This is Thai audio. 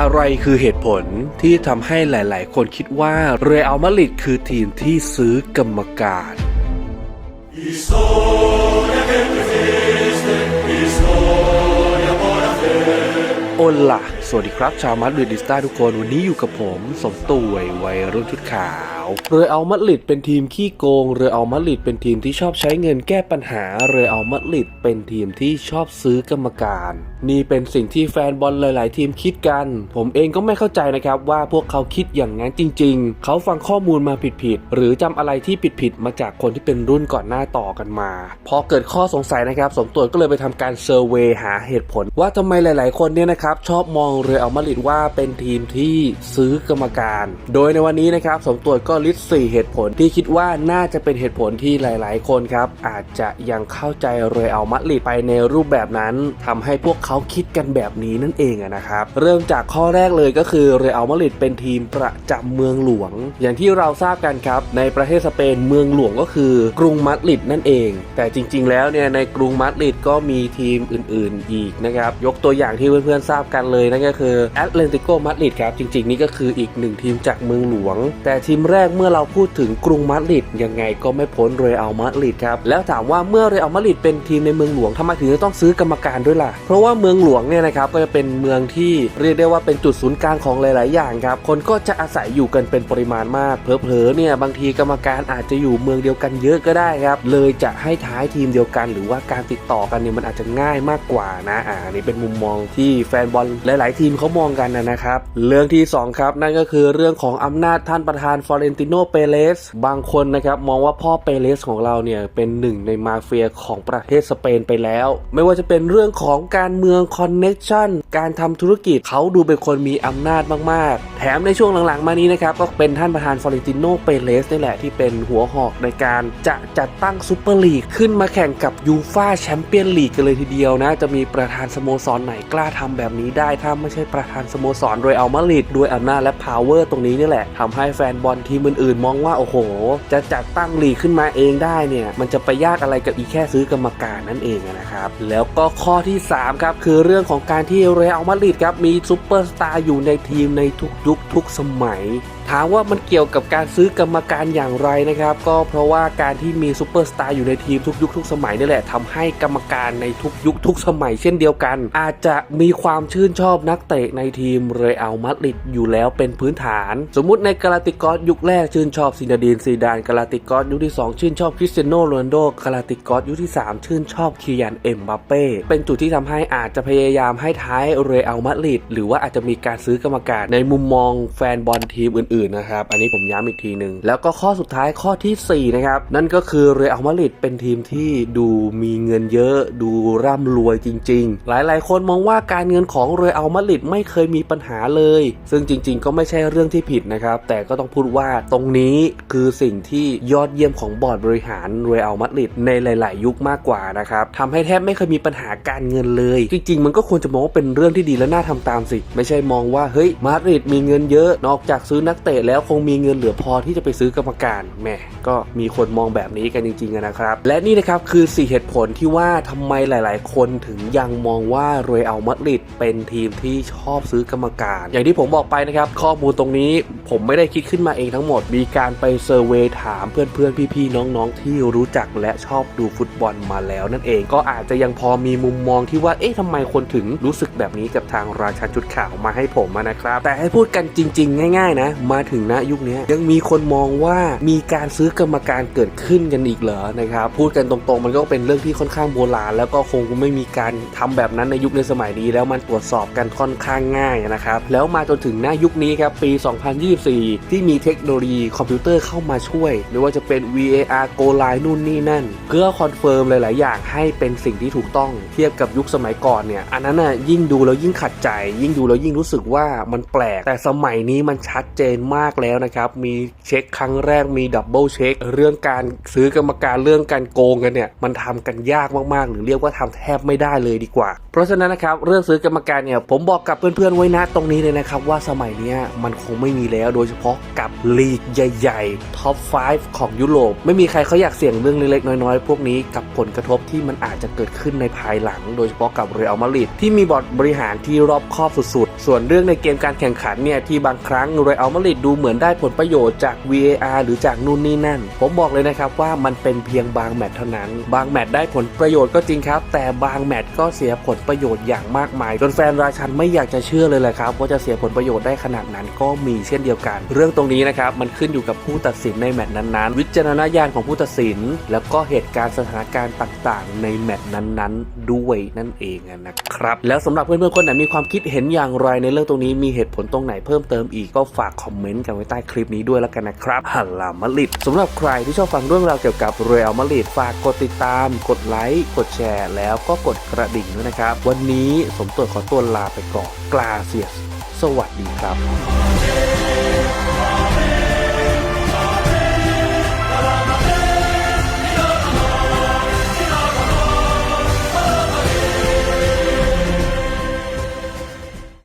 อะไรคือเหตุผลที่ทำให้หลายๆ คนคิดว่าเรอัลมาดริดคือทีมที่ซื้อกรรมการโอล่ะ สวัสดีครับ ชาวมาดริดิสตาทุกคน วันนี้อยู่กับผม สมตุยวัยรุ่นชุดขาวเรอัลมาดริดเป็นทีมขี้โกง เรอัลมาดริดเป็นทีมที่ชอบใช้เงินแก้ปัญหา เรอัลมาดริดเป็นทีมที่ชอบซื้อกรรมการ นี่เป็นสิ่งที่แฟนบอลหลาย ๆ ทีมคิดกัน ผมเองก็ไม่เข้าใจนะครับว่าพวกเขาคิดอย่างนั้นจริง ๆ เขาฟังข้อมูลมาผิด ๆ หรือจำอะไรที่ผิด ๆ มาจากคนที่เป็นรุ่นก่อนหน้าต่อกันมา พอเกิดข้อสงสัยนะครับ สมตรวจก็เลยไปทำการเซอร์เวยหาเหตุผล ว่าทำไมหลาย ๆ คนเนี่ยนะครับชอบมองเรอัลมาดริดว่าเป็นทีมที่ซื้อกรรมการ โดยในวันนี้นะครับสมตรวจก็ลิสต์4เหตุผลที่คิดว่าน่าจะเป็นเหตุผลที่หลาย ๆ คนครับ อาจจะยังเข้าใจเรอัลมาดริดไปในรูปแบบนั้นทำให้พวกเขาคิดกันแบบนี้นั่นเองนะครับเริ่มจากข้อแรกเลยก็คือเรอัลมาดริดเป็นทีมประจำเมืองหลวง อย่างที่เราทราบกันครับ ในประเทศสเปนเมืองหลวงก็คือกรุงมาดริดนั่นเอง แต่จริง ๆ แล้วเนี่ยในกรุงมาดริดก็มีทีมอื่น ๆ อีกนะครับยกตัวอย่างที่เพื่อน ๆ ทราบกันเลยนั่นก็คือแอตเลติโกมาดริดครับจริง ๆ นี่ก็คืออีกหนึ่งทีมจากเมืองหลวง แต่ทีมแรกเมื่อเราพูดถึงกรุงมาดริดยังไงก็ไม่พ้นเรอัลมาดริดครับแล้วถามว่าเมื่อเรอัลมาดริดเป็นทีมในเมืองหลวงทำไมถึงจะต้องซื้อกรรมการด้วยล่ะ เพราะว่าเมืองหลวงเนี่ยนะครับก็จะเป็นเมืองที่เรียกได้ว่าเป็นจุดศูนย์กลางของหลาย ๆ อย่างครับคนก็จะอาศัยอยู่กันเป็นปริมาณมากเผลอๆเนี่ยบางทีกรรมการอาจจะอยู่เมืองเดียวกันเยอะก็ได้ครับเลยจะให้ท้ายทีมเดียวกัน หรือว่าการติดต่อกันเนี่ยมันอาจจะง่ายมากกว่านะอ่านี่เป็นมุมมองที่แฟนบอลหลาย ๆ ทีมเขามองกันนะครับเรื่องที่สองครับนั่นก็คือเรื่องของอำนาจท่านประธานฟอเรนติโนเปเรสบางคนนะครับมองว่าพ่อเปเรสของเราเนี่ยเป็นหนึ่งในมาเฟียของประเทศสเปนไปแล้ว ไม่ว่าจะเป็นเรื่องของการเมืองคอนเน็ชันการทำธุรกิจเขาดูเป็นคนมีอำนาจมาก ๆ แถมในช่วงหลัง ๆ มานี้นะครับก็เป็นท่านประธานฟลอเรนติโนเปเรสนี่แหละที่เป็นหัวหอกในการจะจัดตั้งซูเปอร์ลีกขึ้นมาแข่งกับยูฟาแชมเปี้ยนลีกกันเลยทีเดียวนะ จะมีประธานสโมสรไหนกล้าทำแบบนี้ได้ถ้าไม่ใช่ประธานสโมสรโดยเอามาลิดด้วยอำนาจและพาวเวอร์ตรงนี้นี่แหละทำให้แฟนบอลทีมอื่นๆ มองว่าโอ้โห จะจัดตั้งลีกขึ้นมาเองได้เนี่ยมันจะไปยากอะไรกับอีแค่ซื้อกรรมการนั่นเองนะครับแล้วก็ข้อที่3ครับคือเรื่องของการที่เรอัลมาดริดครับมีซูเปอร์สตาร์อยู่ในทีมในทุกยุคทุกสมัย ถามว่ามันเกี่ยวกับการซื้อกรรมการอย่างไรนะครับ ก็เพราะว่าการที่มีซูเปอร์สตาร์อยู่ในทีมทุกยุคทุกสมัยนี่แหละทำให้กรรมการในทุกยุคทุกสมัยเช่นเดียวกัน อาจจะมีความชื่นชอบนักเตะในทีมเรอัลมาดริดอยู่แล้วเป็นพื้นฐาน สมมุติในกาลาติกอสยุคแรกชื่นชอบซินาดีนซีดานกาลาติกอสยุคที่ 2 ชื่นชอบคริสเตียโนโรนโดกาลาติกอสยุคที่ 3 ชื่นชอบคิริยันเอ็มบัปเป้เป็นจุดที่ทำให้อาจจะพยายามให้ท้ายเรอัลมาดริดหรือว่าอาจจะมีการซื้อกรรมการในมุมมองแฟนบอลทีมอื่นๆนะครับ อันนี้ผมย้ำอีกทีหนึ่งแล้วก็ข้อสุดท้ายข้อทีสี่ 4 นะครับ นั่นก็คือเรอัลมาดริดเป็นทีมที่ดูมีเงินเยอะ ดูร่ำรวยจริง ๆ หลายๆ คนมองว่าการเงินของเรอัลมาดริดไม่เคยมีปัญหาเลย ซึ่งจริง ๆ ก็ไม่ใช่เรื่องที่ผิดนะครับ แต่ก็ต้องพูดว่าตรงนี้คือสิ่งที่ยอดเยี่ยมของบอร์ดบริหารเรอัลมาดริดในหลาย ๆ ยุคมากกว่านะครับทำให้แทบไม่เคยมีปัญหาการเงินเลย จริง ๆ มันก็ควรจะมองว่าเป็นเรื่องที่ดีและน่าทำตามสิ ไม่ใช่มองว่าเฮ้ยมาดริดมีเงินเยอะนอกจากซื้อนักเตะแล้วคงมีเงินเหลือพอที่จะไปซื้อกรรมการแหมก็มีคนมองแบบนี้กันจริงๆนะครับ และนี่นะครับคือ 4 เหตุผลที่ว่าทำไมหลาย ๆ คนถึงยังมองว่าเรอัลมาดริดเป็นทีมที่ชอบซื้อกรรมการ อย่างที่ผมบอกไปนะครับ ข้อมูลตรงนี้ผมไม่ได้คิดขึ้นมาเองทั้งหมด มีการไปเซอร์เวยถามเพื่อนๆ พี่ๆ น้องๆ ที่รู้จักและชอบดูฟุตบอลมาแล้วนั่นเอง ก็อาจจะยังพอมีมุมมองที่ว่า เอ๊ะทำไมคนถึงรู้สึกแบบนี้กับทางราชันจุดขาวมาให้ผมนะครับ แต่ให้พูดกันจริง ๆ ง่าย ๆ นะมาถึงณยุคนี้ยังมีคนมองว่ามีการซื้อกรรมการเกิดขึ้นกันอีกเหรอนะครับพูดกันตรงๆ มันก็เป็นเรื่องที่ค่อนข้างโบราณ แล้วก็คงไม่มีการทำแบบนั้นในยุคในสมัยนี้ แล้วมันตรวจสอบกันค่อนข้างง่ายนะครับแล้วมาจนถึงหน้ายุคนี้ครับปี 2024 ที่มีเทคโนโลยีคอมพิวเตอร์เข้ามาช่วยไม่ว่าจะเป็น VAR Go Line นู่นนี่นั่น เพื่อคอนเฟิร์มหลาย ๆ อย่างให้เป็นสิ่งที่ถูกต้องเทียบกับยุคสมัยก่อนเนี่ยอันนั้นน่ะยิ่งดูแล้วยิ่งขัดใจ ยิ่งดูแล้วยิ่งรู้สึกว่ามันแปลก แต่สมัยนี้มันชัดเจนมากแล้วนะครับ มีเช็คครั้งแรกมีดับเบิลเช็คเรื่องการซื้อกรรมการเรื่องการโกงกันเนี่ยมันทำกันยากมากๆ หรือเรียกว่าทำแทบไม่ได้เลยดีกว่า เพราะฉะนั้นนะครับเรื่องซื้อกรรมการเนี่ยผมบอกกับเพื่อนๆไว้นะตรงนี้เลยนะครับ ว่าสมัยนี้มันคงไม่มีแล้วโดยเฉพาะกับลีกใหญ่ๆท็อป 5 ของยุโรปไม่มีใครเขาอยากเสี่ยงเรื่องเล็กๆน้อยๆ พวกนี้กับผลกระทบที่มันอาจจะเกิดขึ้นในภายหลัง โดยเฉพาะกับเรอัลมาดริดที่มีบอร์ดบริหารที่รอบคอบสุดๆ ส่วนเรื่องในเกมการแข่งขันเนี่ยที่บางครั้งเรอัลมาดริดดูเหมือนได้ผลประโยชน์จาก VAR หรือจากนู่นนี่นั่น ผมบอกเลยนะครับว่ามันเป็นเพียงบางแมตช์เท่านั้น บางแมตช์ได้ผลประโยชน์ก็จริงครับ แต่บางแมตช์ก็เสียผลประโยชน์อย่างมากมาย จนแฟนราชันไม่อยากจะเชื่อเลยแหละครับว่าจะเสียผลประโยชน์ได้ขนาดนั้นก็มีเช่นเดียวกัน เรื่องตรงนี้นะครับมันขึ้นอยู่กับผู้ตัดสินในแมตช์นั้นๆ วิจารณญาณของผู้ตัดสิน แล้วก็เหตุการณ์สถานการณ์ต่างๆ ในแมตช์นั้นๆ ด้วยนั่นเองนะครับแล้วสำหรับเพื่อนๆคนไหนมีความคิดเห็นอย่างไรในเรื่องตรงนี้มีเหตุผลตรงไหนเพิ่มเติมอีกก็ฝากคอมเมนต์กันไว้ใต้คลิปนี้ด้วยแล้วกันนะครับฮัลลามาลิดสำหรับใครที่ชอบฟังเรื่องราวเกี่ยวกับเรอัลมาดริดฝากกดติดตาม กดไลค์กดแชร์ แล้วก็กดกระดิ่งด้วยนะครับ วันนี้สมตัวขอตัวลาไปก่อนกลาเซียส สวัสดีครับ